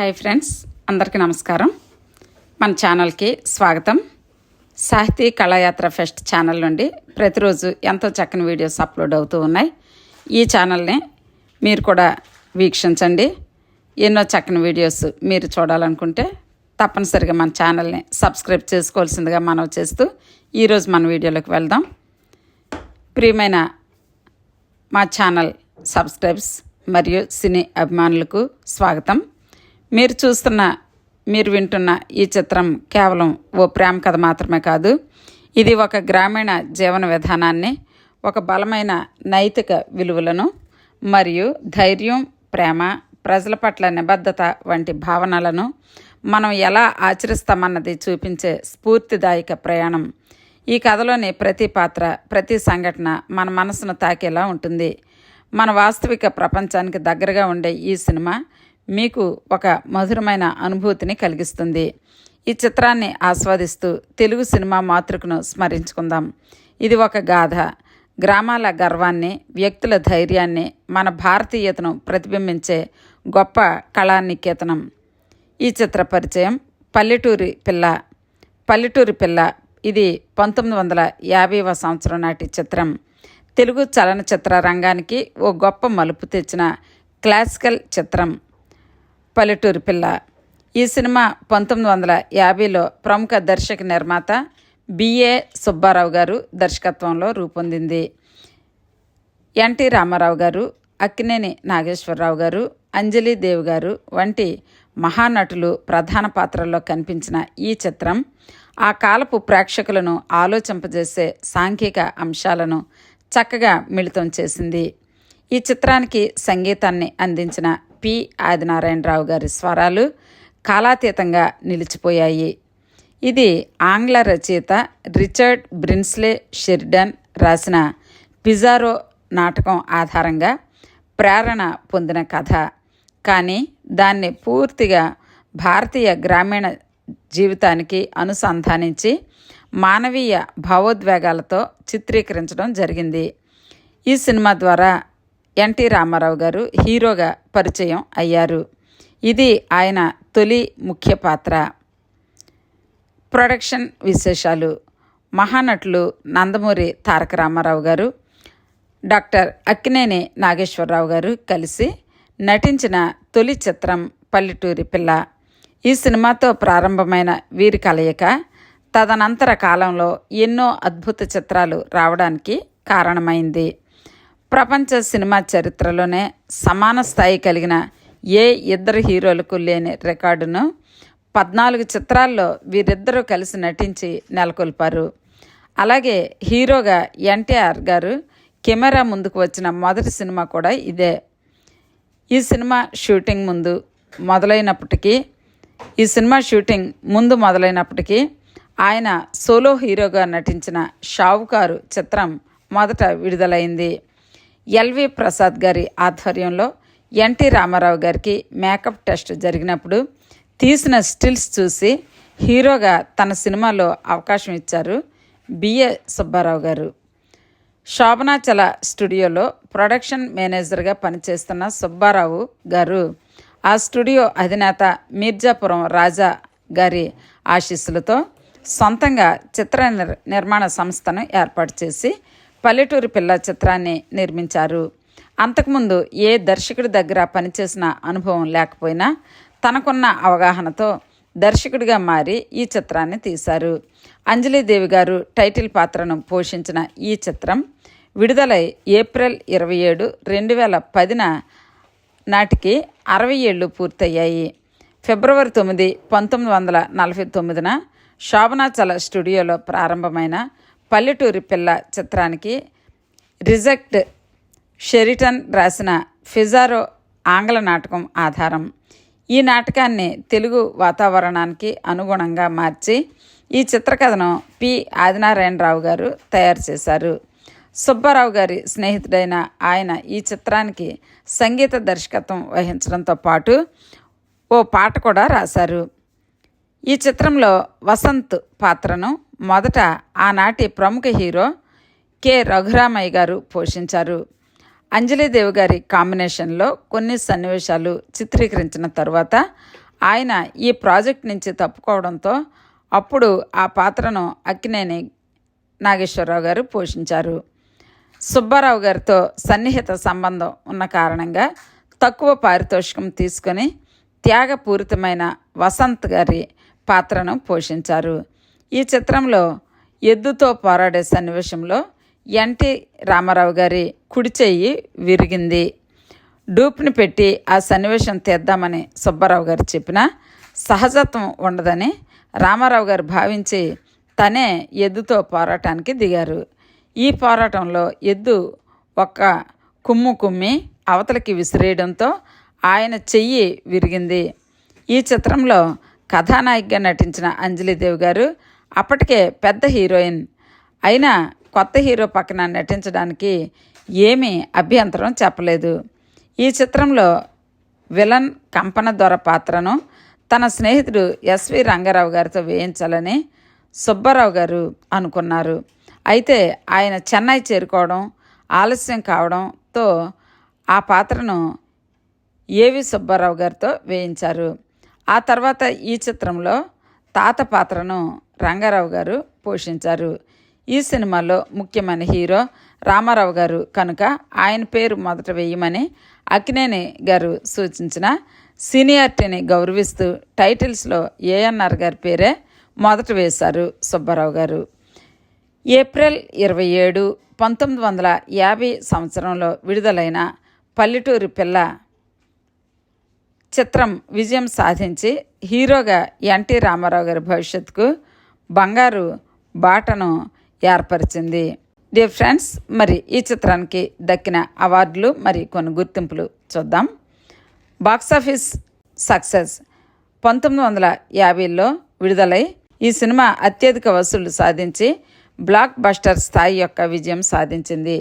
Hi friends అందరికీ నమస్కారం. మన ఛానల్కి స్వాగతం. సాహితీ కళాయాత్ర ఫెస్ట్ ఛానల్ నుండి ప్రతిరోజు ఎంతో చక్కని వీడియోస్ అప్లోడ్ అవుతూ ఉన్నాయి. ఈ ఛానల్ని మీరు కూడా వీక్షించండి. ఎన్నో చక్కని వీడియోస్ మీరు చూడాలనుకుంటే తప్పనిసరిగా మన ఛానల్ని సబ్స్క్రైబ్ చేసుకోవాల్సిందిగా మనం చేస్తూ ఈరోజు మన వీడియోలోకి వెళ్దాం. ప్రియమైన మా ఛానల్ సబ్స్క్రైబ్స్ మరియు సినీ అభిమానులకు స్వాగతం. మీరు చూస్తున్న మీరు వింటున్న ఈ చిత్రం కేవలం ఓ ప్రేమ కథ మాత్రమే కాదు. ఇది ఒక గ్రామీణ జీవన విధానాన్ని ఒక బలమైన నైతిక విలువలను మరియు ధైర్యం ప్రేమ ప్రజల పట్ల నిబద్ధత వంటి భావనలను మనం ఎలా ఆచరిస్తామన్నది చూపించే స్ఫూర్తిదాయక ప్రయాణం. ఈ కథలోని ప్రతి పాత్ర ప్రతి సంఘటన మన మనసును తాకేలా ఉంటుంది. మన వాస్తవిక ప్రపంచానికి దగ్గరగా ఉండే ఈ సినిమా మీకు ఒక మధురమైన అనుభూతిని కలిగిస్తుంది. ఈ చిత్రాన్ని ఆస్వాదిస్తూ తెలుగు సినిమా మాతృకను స్మరించుకుందాం. ఇది ఒక గాథ. గ్రామాల గర్వాన్ని వ్యక్తుల ధైర్యాన్ని మన భారతీయతను ప్రతిబింబించే గొప్ప కళానికేతనం. ఈ చిత్ర పరిచయం పల్లెటూరి పిల్ల. పల్లెటూరి పిల్ల ఇది పంతొమ్మిది వందల యాభైవ సంవత్సరం నాటి చిత్రం. తెలుగు చలనచిత్ర రంగానికి ఓ గొప్ప మలుపు తెచ్చిన క్లాసికల్ చిత్రం. పల్లెటూరు పిల్ల. ఈ సినిమా పంతొమ్మిది వందల యాభైలో ప్రముఖ దర్శక నిర్మాత బిఏ సుబ్బారావు గారు దర్శకత్వంలో రూపొందింది. ఎన్టీ రామారావు గారు అక్కినేని నాగేశ్వరరావు గారు అంజలి దేవ్ గారు వంటి మహానటులు ప్రధాన పాత్రల్లో కనిపించిన ఈ చిత్రం ఆ కాలపు ప్రేక్షకులను ఆలోచింపజేసే సాంఘిక అంశాలను చక్కగా మిళితం చేసింది. ఈ చిత్రానికి సంగీతాన్ని అందించిన పి ఆదినారాయణరావు గారి స్వరాలు కాలాతీతంగా నిలిచిపోయాయి. ఇది ఆంగ్ల రచయిత రిచర్డ్ బ్రిన్స్లే షెరిడన్ రాసిన పిజారో నాటకం ఆధారంగా ప్రేరణ పొందిన కథ. కానీ దాన్ని పూర్తిగా భారతీయ గ్రామీణ జీవితానికి అనుసంధానించి మానవీయ భావోద్వేగాలతో చిత్రీకరించడం జరిగింది. ఈ సినిమా ద్వారా ఎన్టీ రామారావు గారు హీరోగా పరిచయం అయ్యారు. ఇది ఆయన తొలి ముఖ్య పాత్ర. ప్రొడక్షన్ విశేషాలు. మహానటులు నందమూరి తారక రామారావు గారు డాక్టర్ అక్కినేని నాగేశ్వరరావు గారు కలిసి నటించిన తొలి చిత్రం పల్లెటూరి పిల్ల. ఈ సినిమాతో ప్రారంభమైన వీరి కలయిక తదనంతర కాలంలో ఎన్నో అద్భుత చిత్రాలు రావడానికి కారణమైంది. ప్రపంచ సినిమా చరిత్రలోనే సమాన స్థాయి కలిగిన ఏ ఇద్దరు హీరోలకు లేని రికార్డును పద్నాలుగు చిత్రాల్లో వీరిద్దరూ కలిసి నటించి నెలకొల్పారు. అలాగే హీరోగా ఎన్టీఆర్ గారు కెమెరా ముందుకు వచ్చిన మొదటి సినిమా కూడా ఇదే. ఈ సినిమా షూటింగ్ ముందు మొదలైనప్పటికీ ఈ సినిమా షూటింగ్ ముందు మొదలైనప్పటికీ ఆయన సోలో హీరోగా నటించిన షావుకారు చిత్రం మొదట విడుదలైంది. ఎల్వి ప్రసాద్ గారి ఆధ్వర్యంలో ఎన్టీ రామారావు గారికి మేకప్ టెస్ట్ జరిగినప్పుడు తీసిన స్టిల్స్ చూసి హీరోగా తన సినిమాలో అవకాశం ఇచ్చారు బిఏ సుబ్బారావు గారు. శోభనాచల స్టూడియోలో ప్రొడక్షన్ మేనేజర్గా పనిచేస్తున్న సుబ్బారావు గారు ఆ స్టూడియో అధినేత మీర్జాపురం రాజా గారి ఆశీస్సులతో సొంతంగా చిత్ర నిర్మాణ సంస్థను ఏర్పాటు చేసి పల్లెటూరి పిల్ల చిత్రాన్ని నిర్మించారు. అంతకుముందు ఏ దర్శకుడి దగ్గర పనిచేసిన అనుభవం లేకపోయినా తనకున్న అవగాహనతో దర్శకుడిగా మారి ఈ చిత్రాన్ని తీశారు. అంజలీదేవి గారు టైటిల్ పాత్రను పోషించిన ఈ చిత్రం విడుదలై ఏప్రిల్ ఇరవై ఏడు రెండు వేల పదిన నాటికి అరవై ఏళ్ళు పూర్తయ్యాయి. ఫిబ్రవరి తొమ్మిది పంతొమ్మిది వందల నలభై తొమ్మిదిన శోభనాచల స్టూడియోలో ప్రారంభమైన పల్లెటూరి పిల్ల చిత్రానికి రిజెక్ట్ షెరిటన్ రాసిన ఫిజారో ఆంగ్ల నాటకం ఆధారం. ఈ నాటకాన్ని తెలుగు వాతావరణానికి అనుగుణంగా మార్చి ఈ చిత్రకథను పి ఆదినారాయణరావు గారు తయారు చేశారు. సుబ్బారావు గారి స్నేహితుడైన ఆయన ఈ చిత్రానికి సంగీత దర్శకత్వం వహించడంతో పాటు ఓ పాట కూడా రాశారు. ఈ చిత్రంలో వసంత్ పాత్రను మొదట ఆనాటి ప్రముఖ హీరో కె. రఘురామయ్య గారు పోషించారు. అంజలిదేవి గారి కాంబినేషన్లో కొన్ని సన్నివేశాలు చిత్రీకరించిన తర్వాత ఆయన ఈ ప్రాజెక్ట్ నుంచి తప్పుకోవడంతో అప్పుడు ఆ పాత్రను అక్కినేని నాగేశ్వరరావు గారు పోషించారు. సుబ్బారావు గారితో సన్నిహిత సంబంధం ఉన్న కారణంగా తక్కువ పారితోషికం తీసుకొని త్యాగపూరితమైన వసంత్ గారి పాత్రను పోషించారు. ఈ చిత్రంలో ఎద్దుతో పోరాడే సన్నివేశంలో ఎన్టీ రామారావు గారి కుడి చెయ్యి విరిగింది. డూప్ని పెట్టి ఆ సన్నివేశం తీద్దామని సుబ్బారావు గారు చెప్పినా సహజత్వం ఉండదని రామారావు గారు భావించి తనే ఎద్దుతో పోరాటానికి దిగారు. ఈ పోరాటంలో ఎద్దు ఒక్క కుమ్ము కుమ్మి అవతలకి విసిరేయడంతో ఆయన చెయ్యి విరిగింది. ఈ చిత్రంలో కథానాయికగా నటించిన అంజలిదేవి గారు అప్పటికే పెద్ద హీరోయిన్ అయినా కొత్త హీరో పక్కన నటించడానికి ఏమీ అభ్యంతరం చెప్పలేదు. ఈ చిత్రంలో విలన్ కంపన దొర పాత్రను తన స్నేహితుడు ఎస్వి రంగారావు గారితో వేయించాలని సుబ్బారావు గారు అనుకున్నారు. అయితే ఆయన చెన్నై చేరుకోవడం ఆలస్యం కావడంతో ఆ పాత్రను ఏవి సుబ్బారావు గారితో వేయించారు. ఆ తర్వాత ఈ చిత్రంలో తాత పాత్రను రంగారావు గారు పోషించారు. ఈ సినిమాలో ముఖ్యమైన హీరో రామారావు గారు కనుక ఆయన పేరు మొదట వేయమని అక్కినేని గారు సూచించిన సీనియారిటీని గౌరవిస్తూ టైటిల్స్లో ఏఎన్ఆర్ గారి పేరే మొదట వేశారు సుబ్బారావు గారు. ఏప్రిల్ ఇరవై ఏడు పంతొమ్మిది వందల యాభై సంవత్సరంలో విడుదలైన పల్లెటూరి పిల్ల చిత్రం విజయం సాధించి హీరోగా ఎన్టీ రామారావు గారి భవిష్యత్తుకు బంగారు బాటను ఏర్పరిచింది. డియర్ ఫ్రెండ్స్ మరి ఈ చిత్రానికి దక్కిన అవార్డులు మరి కొన్ని గుర్తింపులు చూద్దాం. బాక్సాఫీస్ సక్సెస్ పంతొమ్మిది వందల యాభైలో విడుదలై ఈ సినిమా అత్యధిక వసూళ్ళు సాధించి బ్లాక్ బస్టర్ స్థాయి యొక్క విజయం సాధించింది.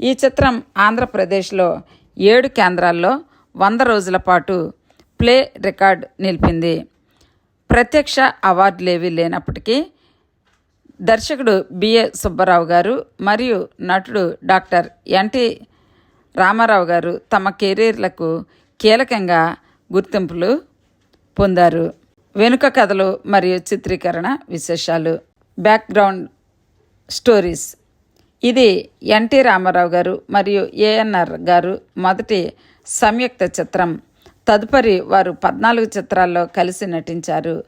ఈ చిత్రం ఆంధ్రప్రదేశ్లో ఏడు కేంద్రాల్లో వంద రోజుల పాటు ప్లే రికార్డ్ నిలిపింది. ప్రత్యక్ష అవార్డులేవీ లేనప్పటికీ దర్శకుడు బిఏ సుబ్బారావు గారు మరియు నటుడు డాక్టర్ ఎన్టీ రామారావు గారు తమ కెరీర్లకు కీలకంగా గుర్తింపులు పొందారు. వెనుక కథలు మరియు చిత్రీకరణ విశేషాలు. Background stories. ఇది ఎన్టీ రామారావు గారు మరియు ఏఎన్ఆర్ గారు మొదటి సంయుక్త చిత్రం. తదుపరి వారు పద్నాలుగు చిత్రాల్లో కలిసి నటించారు.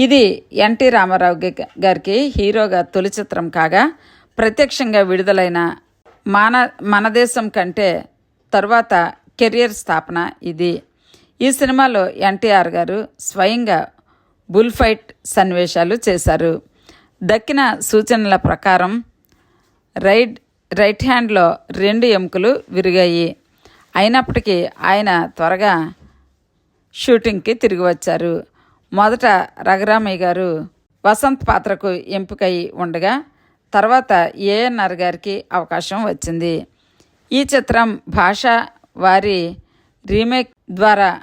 ఇది ఎన్టీ రామారావు గారికి హీరోగా తొలి చిత్రం కాగా ప్రత్యక్షంగా విడుదలైన మన మనదేశం కంటే తరువాత కెరియర్ స్థాపన ఇది. ఈ సినిమాలో ఎన్టీఆర్ గారు స్వయంగా బుల్ ఫైట్ సన్నివేశాలు చేశారు. దక్కిన సూచనల ప్రకారం రైట్ రైట్ హ్యాండ్లో రెండు ఎముకలు విరిగాయి. అయినప్పటికీ ఆయన త్వరగా షూటింగ్కి తిరిగి వచ్చారు. మొదట రఘురామయ్య గారు వసంత్ పాత్రకు ఎంపికై ఉండగా తర్వాత ఏఎన్ఆర్ గారికి అవకాశం వచ్చింది. ఈ చిత్రం భాష వారి రీమేక్ ద్వారా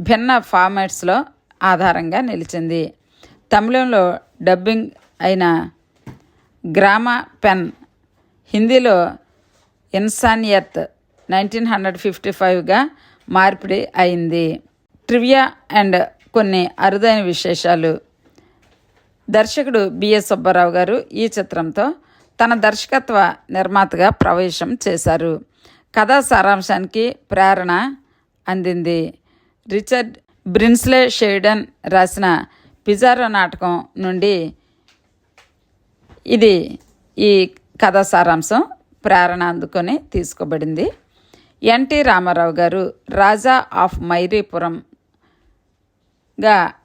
భిన్న ఫార్మాట్స్లో ఆధారంగా నిలిచింది. తమిళంలో డబ్బింగ్ అయిన గ్రామ పెన్ హిందీలో ఇన్సానియత్ నైన్టీన్ హండ్రెడ్ ఫిఫ్టీ ఫైవ్గా మార్పిడి అయింది. ట్రివియా అండ్ కొన్ని అరుదైన విశేషాలు. దర్శకుడు బిఎస్ సుబ్బారావు గారు ఈ చిత్రంతో తన దర్శకత్వ నిర్మాతగా ప్రవేశం చేశారు. కథా సారాంశానికి ప్రేరణ అందింది. రిచర్డ్ బ్రిన్స్లే షెయిడన్ రాసిన పిజారో నాటకం నుండి ఇది ఈ కథా సారాంశం ప్రేరణ అందుకొని తీసుకోబడింది. ఎన్టీ రామారావు గారు రాజా ఆఫ్ మైరీపురంగా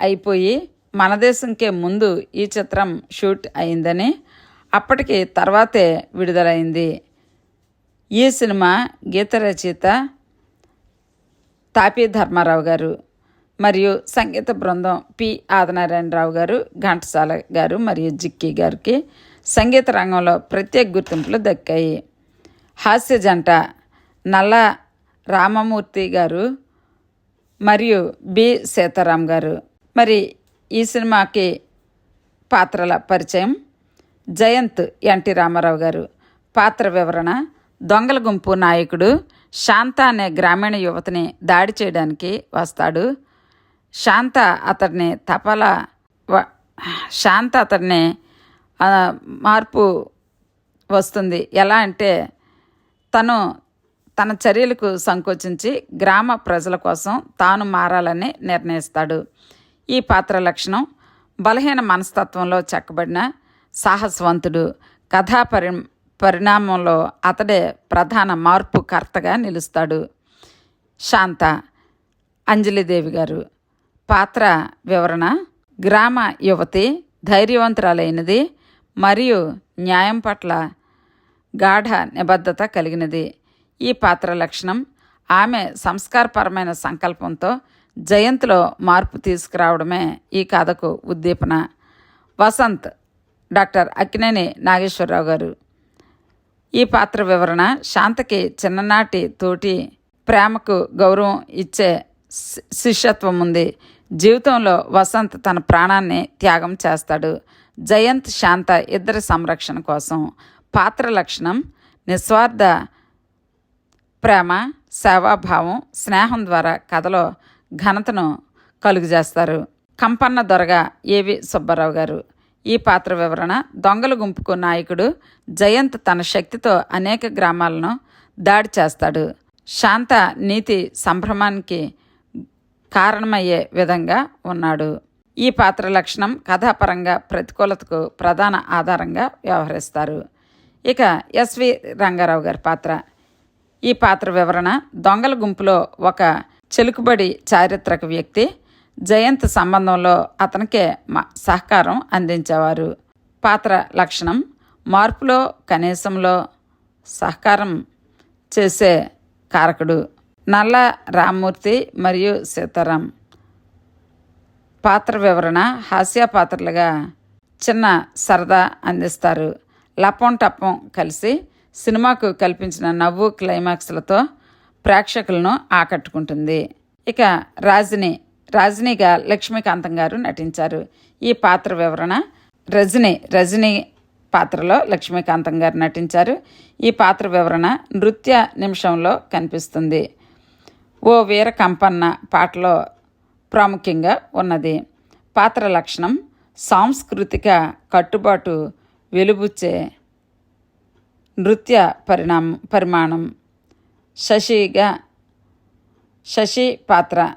అయిపోయి మన దేశంకే ముందు ఈ చిత్రం షూట్ అయిందని అప్పటికి తర్వాతే విడుదలైంది. ఈ సినిమా గీత రచయిత తాపీ ధర్మారావు గారు మరియు సంగీత బృందం పి ఆదినారాయణరావు గారు ఘంటసాల గారు మరియు జిక్కి గారికి సంగీత రంగంలో ప్రత్యేక గుర్తింపులు దక్కాయి. హాస్య జంట నల్ల రామమూర్తి గారు మరియు బి సీతారాం గారు. మరి ఈ సినిమాకి పాత్రల పరిచయం జయంత్ ఎన్టీ రామారావు గారు. పాత్ర వివరణ దొంగల గుంపు నాయకుడు శాంత అనే గ్రామీణ యువతిని దాడి చేయడానికి వస్తాడు. శాంత అతడిని తపల వ- శాంత అతడిని మార్పు వస్తుంది. ఎలా అంటే తను తన చర్యలకు సంకోచించి గ్రామ ప్రజల కోసం తాను మారాలని నిర్ణయిస్తాడు. ఈ పాత్ర లక్షణం బలహీన మనస్తత్వంలో చెక్కబడిన సాహసవంతుడు. కథా పరి పరిణామంలో అతడే ప్రధాన మార్పు కర్తగా నిలుస్తాడు. శాంత అంజలిదేవి గారు. పాత్ర వివరణ గ్రామ యువతి ధైర్యవంతురాలైనది మరియు న్యాయం పట్ల గాఢ నిబద్ధత కలిగినది. ఈ పాత్ర లక్షణం. ఆమె సంస్కారపరమైన సంకల్పంతో జయంత్లో మార్పు తీసుకురావడమే ఈ కథకు ఉద్దీపన. వసంత్ డాక్టర్ అక్కినేని నాగేశ్వరరావు గారు. ఈ పాత్ర వివరణ శాంతకి చిన్ననాటి తోటి ప్రేమకు గౌరవం ఇచ్చే శి- శిష్యత్వం ఉంది. జీవితంలో వసంత్ తన ప్రాణాన్ని త్యాగం చేస్తాడు. జయంత్ శాంత ఇద్దరి సంరక్షణ కోసం. పాత్ర లక్షణం నిస్వార్థ ప్రేమ సేవాభావం స్నేహం ద్వారా కథలో ఘనతను కలుగజేస్తారు. కంపన్న దొరగా ఏవి సుబ్బారావు గారు. ఈ పాత్ర వివరణ దొంగల గుంపుకు నాయకుడు జయంత్ తన శక్తితో అనేక గ్రామాలను దాడి చేస్తాడు. శాంత నీతి సంభ్రమానికి కారణమయ్యే విధంగా ఉన్నాడు. ఈ పాత్ర లక్షణం కథాపరంగా ప్రతికూలతకు ప్రధాన ఆధారంగా వ్యవహరిస్తారు. ఇక ఎస్వి రంగారావు గారి పాత్ర. ఈ పాత్ర వివరణ దొంగల గుంపులో ఒక చెలుకుబడి చారిత్రక వ్యక్తి జయంత్ సంబంధంలో అతనికే మ- సహకారం అందించేవారు. పాత్ర లక్షణం మార్పులో కనీసంలో సహకారం చేసే కారకుడు నల్ల రామ్మూర్తి మరియు సీతారాం. పాత్ర వివరణ హాస్య పాత్రలుగా చిన్న సరదా అందిస్తారు. లపం టప్పం కలిసి సినిమాకు కల్పించిన నవ్వు క్లైమాక్స్లతో ప్రేక్షకులను ఆకట్టుకుంటుంది. ఇక రాజిని రాజినిగా లక్ష్మీకాంతం గారు నటించారు. ఈ పాత్ర వివరణ రజని రజని పాత్రలో లక్ష్మీకాంతం గారు నటించారు. ఈ పాత్ర వివరణ నృత్య నిమిషంలో కనిపిస్తుంది. ఓ వీర కంపన్న పాటలో ప్రాముఖ్యంగా ఉన్నది. పాత్ర లక్షణం సాంస్కృతిక కట్టుబాటు వెలుబుచ్చే నృత్య పరిణామం పరిమాణం. శశిగా శశి పాత్ర.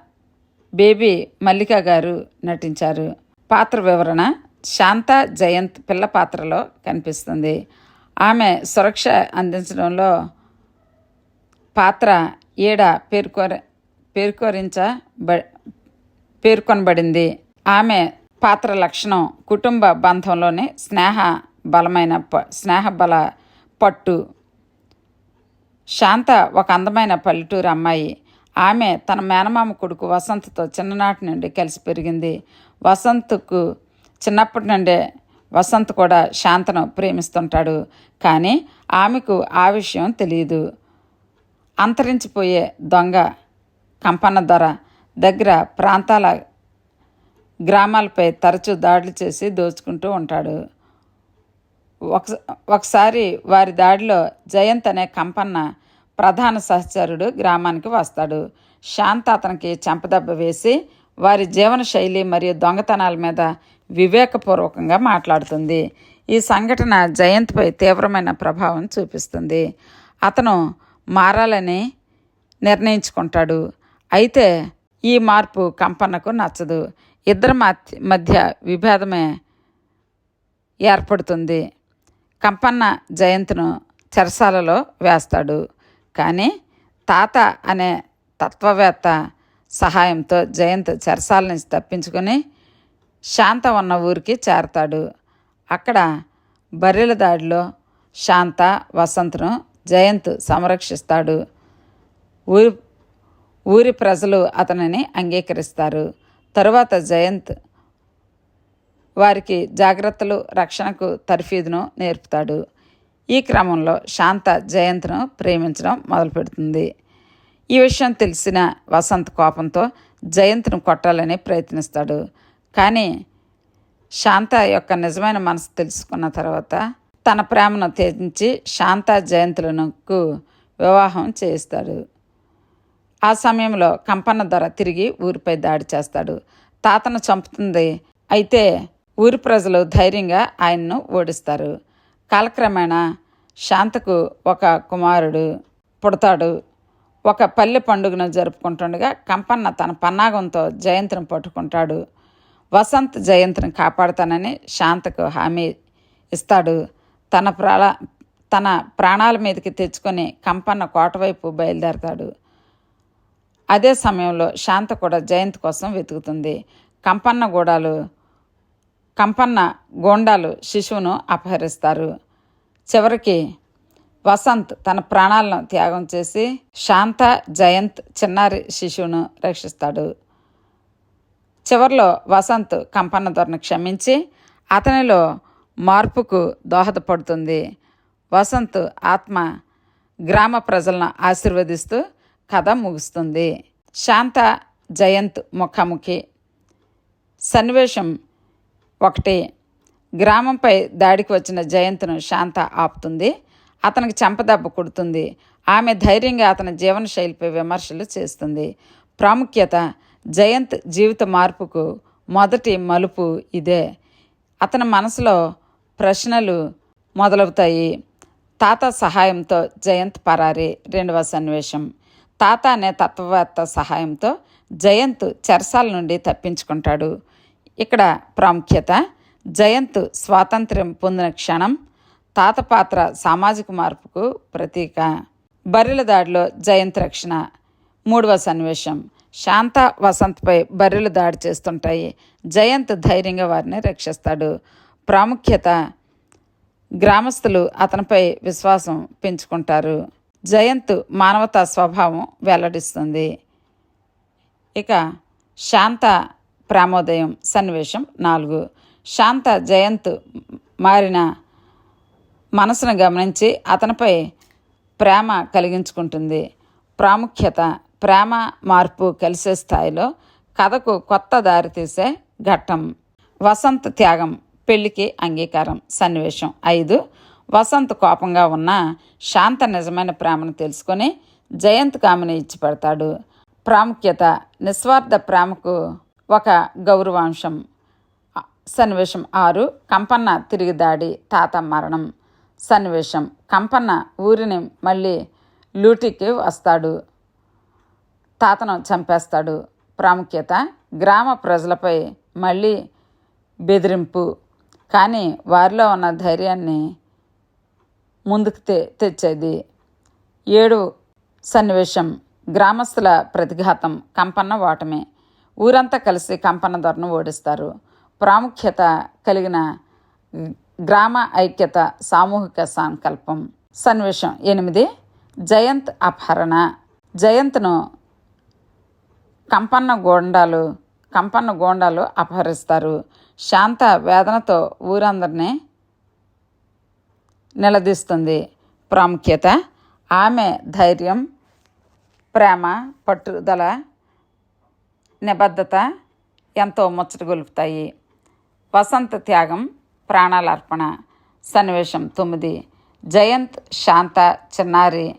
బేబీ మల్లిక గారు నటించారు. పాత్ర వివరణ శాంత జయంత్ పిల్ల పాత్రలో కనిపిస్తుంది. ఆమె సురక్ష అందించడంలో పాత్ర ఈడ పేర్కొర పేర్కొరించ పేర్కొనబడింది. ఆమె పాత్ర లక్షణం కుటుంబ బంధంలోని స్నేహ బలమైన ప స్నేహ బల పట్టు. శాంత ఒక అందమైన పల్లెటూరు అమ్మాయి. ఆమె తన మేనమామ కొడుకు వసంత్తో చిన్ననాటి నుండి కలిసి పెరిగింది. వసంత్కు చిన్నప్పటి నుండే వసంత్ కూడా శాంతను ప్రేమిస్తుంటాడు. కానీ ఆమెకు ఆ విషయం తెలియదు అంతరించిపోయే దొంగ కంపన దొర దగ్గర ప్రాంతాల గ్రామాలపై తరచూ దాడులు చేసి దోచుకుంటూ ఉంటాడు. ఒకసారి వారి దాడిలో జయంత్ అనే కంపన్న ప్రధాన సహచరుడు గ్రామానికి వస్తాడు. శాంత అతనికి చెంపదెబ్బ వేసి వారి జీవన శైలి మరియు దొంగతనాల మీద వివేకపూర్వకంగా మాట్లాడుతుంది. ఈ సంఘటన జయంత్పై తీవ్రమైన ప్రభావం చూపిస్తుంది. అతను మారాలని నిర్ణయించుకుంటాడు. అయితే ఈ మార్పు కంపన్నకు నచ్చదు. ఇద్దరి మధ్య మధ్య విభేదమే ఏర్పడుతుంది. కంపన్న జయంత్ను చెరసాలలో వేస్తాడు. కానీ తాత అనే తత్వవేత్త సహాయంతో జయంత్ చెరసాల నుంచి తప్పించుకొని శాంత ఉన్న ఊరికి చేరతాడు. అక్కడ బర్రెల దాడిలో శాంత వసంత్ను జయంత్ సంరక్షిస్తాడు. ఊరి ఊరి ప్రజలు అతనిని అంగీకరిస్తారు. తరువాత జయంత్ వారికి జాగ్రత్తలు రక్షణకు తర్ఫీదును నేర్పుతాడు. ఈ క్రమంలో శాంత జయంత్ను ప్రేమించడం మొదలుపెడుతుంది. ఈ విషయం తెలిసిన వసంత్ కోపంతో జయంత్ను కొట్టాలని ప్రయత్నిస్తాడు. కానీ శాంత యొక్క నిజమైన మనసు తెలుసుకున్న తర్వాత తన ప్రేమను త్యజించి శాంత జయంతులకు వివాహం చేయిస్తాడు. ఆ సమయంలో కంపన్న దొర తిరిగి ఊరిపై దాడి చేస్తాడు. తాతను చంపుతుంది. అయితే ఊరి ప్రజలు ధైర్యంగా ఆయన్ను ఓడిస్తారు. కాలక్రమేణా శాంతకు ఒక కుమారుడు పుడతాడు. ఒక పల్లె పండుగను జరుపుకుంటుండగా కంపన్న తన పన్నాగంతో జయంతిని పట్టుకుంటాడు. వసంత్ జయంతిని కాపాడుతానని శాంతకు హామీ ఇస్తాడు. తన ప్రాణ తన ప్రాణాల మీదకి తెచ్చుకొని కంపన్న కోటవైపు బయలుదేరతాడు. అదే సమయంలో శాంత కూడా జయంత్ కోసం వెతుకుతుంది. కంపన్న గూడాలు కంపన్న గోండాలు శిశువును అపహరిస్తారు. చివరికి వసంత్ తన ప్రాణాలను త్యాగం చేసి శాంత జయంత్ చిన్నారి శిశువును రక్షిస్తాడు. చివరిలో వసంత్ కంపన్న ధోరణి క్షమించి అతనిలో మార్పుకు దోహదపడుతుంది. వసంత్ ఆత్మ గ్రామ ప్రజలను ఆశీర్వదిస్తూ కథ ముగుస్తుంది. శాంత జయంత్ ముఖాముఖి. సన్నివేశం ఒకటి గ్రామంపై దాడికి వచ్చిన జయంత్ను శాంత ఆపుతుంది. అతనికి చెంపదెబ్బ కొడుతుంది. ఆమె ధైర్యంగా అతని జీవనశైలిపై విమర్శలు చేస్తుంది. ప్రాముఖ్యత జయంత్ జీవిత మార్పుకు మొదటి మలుపు ఇదే. అతని మనసులో ప్రశ్నలు మొదలవుతాయి. తాత సహాయంతో జయంత్ పరారి రెండవ సన్నివేశం. తాత అనే తత్వవేత్త సహాయంతో జయంత్ చెరసాల నుండి తప్పించుకుంటాడు. ఇక్కడ ప్రాముఖ్యత జయంత్ స్వాతంత్ర్యం పొందిన క్షణం తాత పాత్ర సామాజిక మార్పుకు ప్రతీక. బర్రెల దాడిలో జయంత్ రక్షణ మూడవ సన్నివేశం. శాంత వసంత్పై బర్రెలు దాడి చేస్తుంటాయి. జయంత్ ధైర్యంగా వారిని రక్షిస్తాడు. ప్రాముఖ్యత గ్రామస్తులు అతనిపై విశ్వాసం పెంచుకుంటారు. జయంత్ మానవతా స్వభావం వెల్లడిస్తుంది. ఇక శాంత ప్రేమోదయం సన్నివేశం నాలుగు. శాంత జయంత్ మారిన మనసును గమనించి అతనిపై ప్రేమ కలిగించుకుంటుంది. ప్రాముఖ్యత ప్రేమ మార్పు కలిసే స్థాయిలో కథకు కొత్త దారి తీసే ఘట్టం. వసంత్ త్యాగం పెళ్ళికి అంగీకారం సన్నివేశం ఐదు. వసంత్ కోపంగా ఉన్న శాంత నిజమైన ప్రేమను తెలుసుకొని జయంత్ కామెని ఇచ్చి పెడతాడు ప్రాముఖ్యత నిస్వార్థ ప్రేమకు ఒక గౌరవాంశం. సన్నివేశం ఆరు కంపన్న తిరిగి దాడి తాత మరణం. సన్నివేశం కంపన్న ఊరిని మళ్ళీ లూటికి వస్తాడు. తాతను చంపేస్తాడు. ప్రాముఖ్యత గ్రామ ప్రజలపై మళ్ళీ బెదిరింపు. కానీ వారిలో ఉన్న ధైర్యాన్ని ముందుకు తె తెచ్చేది. ఏడు సన్నివేశం గ్రామస్తుల ప్రతిఘాతం కంపన్న ఓటమే. ఊరంతా కలిసి కంపన్న ధరను ఓడిస్తారు. ప్రాముఖ్యత కలిగిన గ్రామ ఐక్యత సామూహిక సంకల్పం. సన్నివేశం ఎనిమిది. జయంత్ అపహరణ. జయంత్ను కంపన్న గోండాలు కంపన్న గోండాలు అపహరిస్తారు. శాంత వేదనతో ఊరందరినీ నిలదీస్తుంది. ప్రాముఖ్యత ఆమె ధైర్యం ప్రేమ పట్టుదల నిబద్ధత ఎంతో ముచ్చటగొలుపుతాయి. వసంత త్యాగం ప్రాణాలర్పణ. సన్నివేశం తొమ్మిది. జయంత్ శాంత చిన్నారి.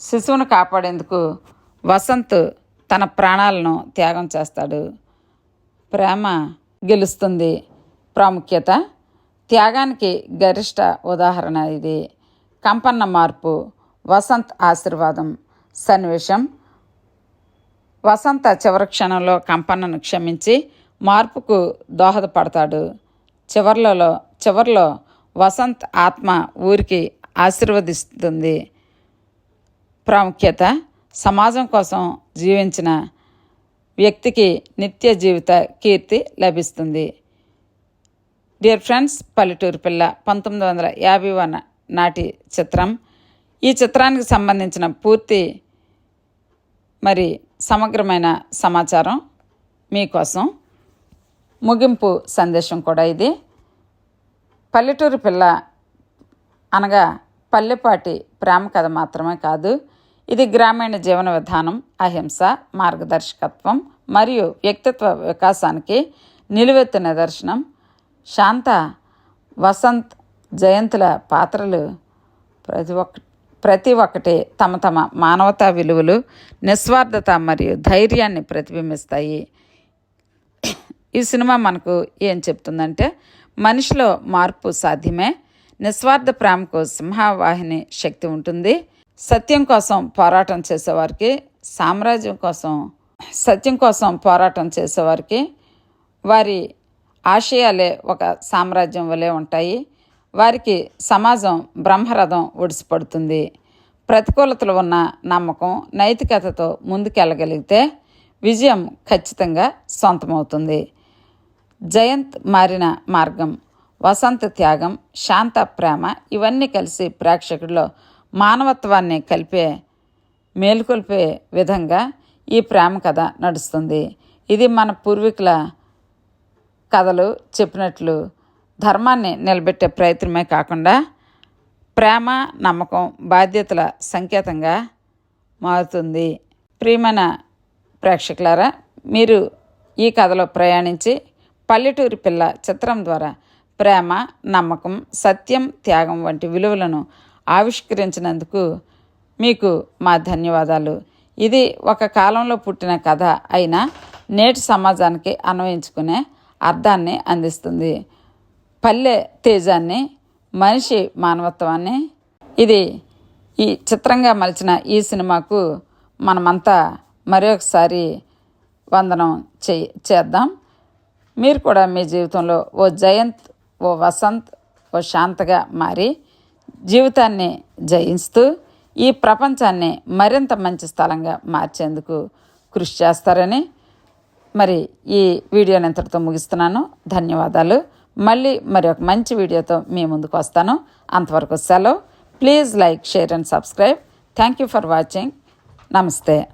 శిశువును కాపాడేందుకు వసంత్ తన ప్రాణాలను త్యాగం చేస్తాడు. ప్రేమ గెలుస్తుంది. ప్రాముఖ్యత. త్యాగానికి గరిష్ట ఉదాహరణ ఇది. కంపన్న మార్పు. వసంత్ ఆశీర్వాదం. సన్నివేశం వసంత చివరి క్షణంలో కంపన్నను క్షమించి మార్పుకు దోహదపడతాడు. చివర్లలో చివర్లో వసంత్ ఆత్మ ఊరికి ఆశీర్వదిస్తుంది. ప్రాముఖ్యత సమాజం కోసం జీవించిన వ్యక్తికి నిత్య జీవిత కీర్తి లభిస్తుంది. డియర్ ఫ్రెండ్స్ పల్లెటూరు పిల్ల పంతొమ్మిది వందల యాభై వన్ నాటి చిత్రం. ఈ చిత్రానికి సంబంధించిన పూర్తి మరి సమగ్రమైన సమాచారం మీకోసం. ముగింపు సందేశం కూడా ఇది. పల్లెటూరు పిల్ల అనగా పల్లెపాటి ప్రేమ కథ మాత్రమే కాదు ఇది గ్రామీణ జీవన విధానం అహింస మార్గదర్శకత్వం మరియు వ్యక్తిత్వ వికాసానికి నిలువెత్తు నిదర్శనం శాంత వసంత్ జయంతుల పాత్రలు ప్రతి ఒక్క ప్రతి ఒక్కటి తమ తమ మానవతా విలువలు నిస్వార్థత మరియు ధైర్యాన్ని ప్రతిబింబిస్తాయి. ఈ సినిమా మనకు ఏం చెప్తుందంటే మనిషిలో మార్పు సాధ్యమే నిస్వార్థ ప్రేమకు సింహవాహిని శక్తి ఉంటుంది. సత్యం కోసం పోరాటం చేసేవారికి సామ్రాజ్యం కోసం సత్యం కోసం పోరాటం చేసేవారికి వారి ఆశయాలే ఒక సామ్రాజ్యం వలె ఉంటాయి. వారికి సమాజం బ్రహ్మరథం ఒడిసిపడుతుంది. ప్రతికూలతలు ఉన్న నమ్మకం నైతికతతో ముందుకెళ్ళగలిగితే విజయం ఖచ్చితంగా సొంతమవుతుంది. జయంత్ మారిన మార్గం వసంత త్యాగం శాంత ప్రేమ ఇవన్నీ కలిసి ప్రేక్షకుడిలో మానవత్వాన్ని కలిపే మేలుకొల్పే విధంగా ఈ ప్రేమ కథ నడుస్తుంది. ఇది మన పూర్వీకుల కథలు చెప్పినట్లు ధర్మాన్ని నిలబెట్టే ప్రయత్నమే కాకుండా ప్రేమ నమ్మకం బాధ్యతల సంకేతంగా మారుతుంది. ప్రియమైన ప్రేక్షకులారా మీరు ఈ కథలో ప్రయాణించి పల్లెటూరి పిల్ల చిత్రం ద్వారా ప్రేమ నమ్మకం సత్యం త్యాగం వంటి విలువలను ఆవిష్కరించినందుకు మీకు మా ధన్యవాదాలు. ఇది ఒక కాలంలో పుట్టిన కథ అయినా నేటి సమాజానికి అన్వయించుకునే అర్థాన్ని అందిస్తుంది. పల్లె తేజాన్ని మనిషి మానవత్వాన్ని ఇది ఈ చిత్రంగా మలిచిన ఈ సినిమాకు మనమంతా మరొకసారి వందనం చే చేద్దాం. మీరు కూడా మీ జీవితంలో ఓ జయంత్ ఓ వసంత్ ఓ శాంతగా మారి జీవితాన్ని జయిస్తూ ఈ ప్రపంచాన్ని మరింత మంచి స్థలంగా మార్చేందుకు కృషి చేస్తారని మరి ఈ వీడియోని ఇంతటితో ముగిస్తున్నాను. ధన్యవాదాలు. మళ్ళీ మరి ఒక మంచి వీడియోతో మీ ముందుకు వస్తాను. అంతవరకు సెలవు. Please like share and subscribe. Thank you for watching. నమస్తే.